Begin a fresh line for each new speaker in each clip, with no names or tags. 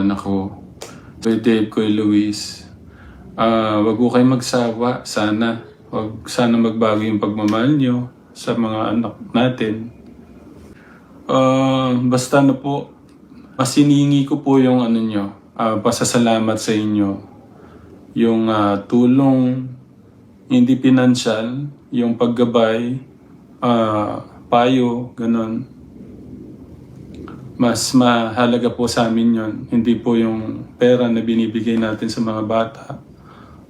mga anak ko. Kuya Dave, Kuya Luis. Ah, wag ko kayo magsawa. Sana. Wag, sana magbago yung pagmamahal nyo sa mga anak natin. Ah, basta na po, pasiningi ko po yung ano nyo, ah, pasasalamat sa inyo. Yung ah, tulong, hindi pinansyal, yung paggabay, ah, payo, ganun. Mas mahalaga po sa amin yon Hindi po yung pera na binibigay natin sa mga bata.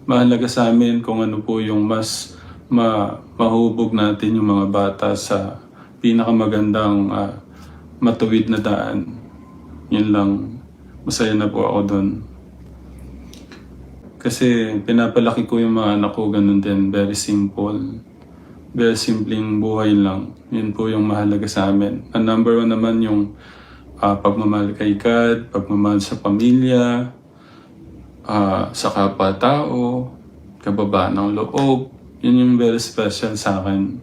Mahalaga sa amin kung ano po yung mas ma mahubog natin yung mga bata sa pinakamagandang ah, matuwid na daan. Yun lang. Masaya na po ako doon. Kasi pinapalaki ko yung mga anak ko ganun din. Very simple. Very simpleng buhay lang. Yun po yung mahalaga sa amin. Ang number one naman yung ah, pagmamahal kay God, pagmamahal sa pamilya, ah, sa kapwa-tao, kababa ng loob. Yun yung very special sa akin.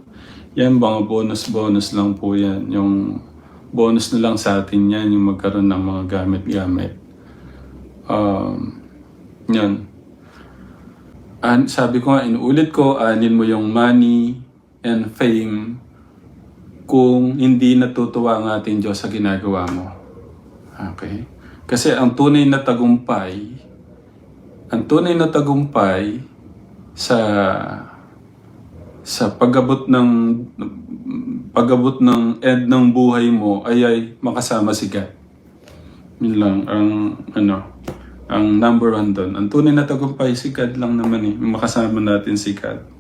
Yan, mga bonus-bonus lang po yan. Yung bonus na lang sa atin yan, yung magkaroon ng mga gamit-gamit. Um, yan. An sabi ko nga, inuulit ko, anin mo yung money and fame kung hindi natutuwa ang ating Diyos sa ginagawa mo. Okay? Kasi ang tunay na tagumpay, ang tunay na tagumpay sa sa pagabot ng pagabot ng end ng buhay mo ay ay makasama si God. Yun lang ang ano ang number one doon. Ang tunay na tagumpay si God lang naman eh. Makasama natin si God.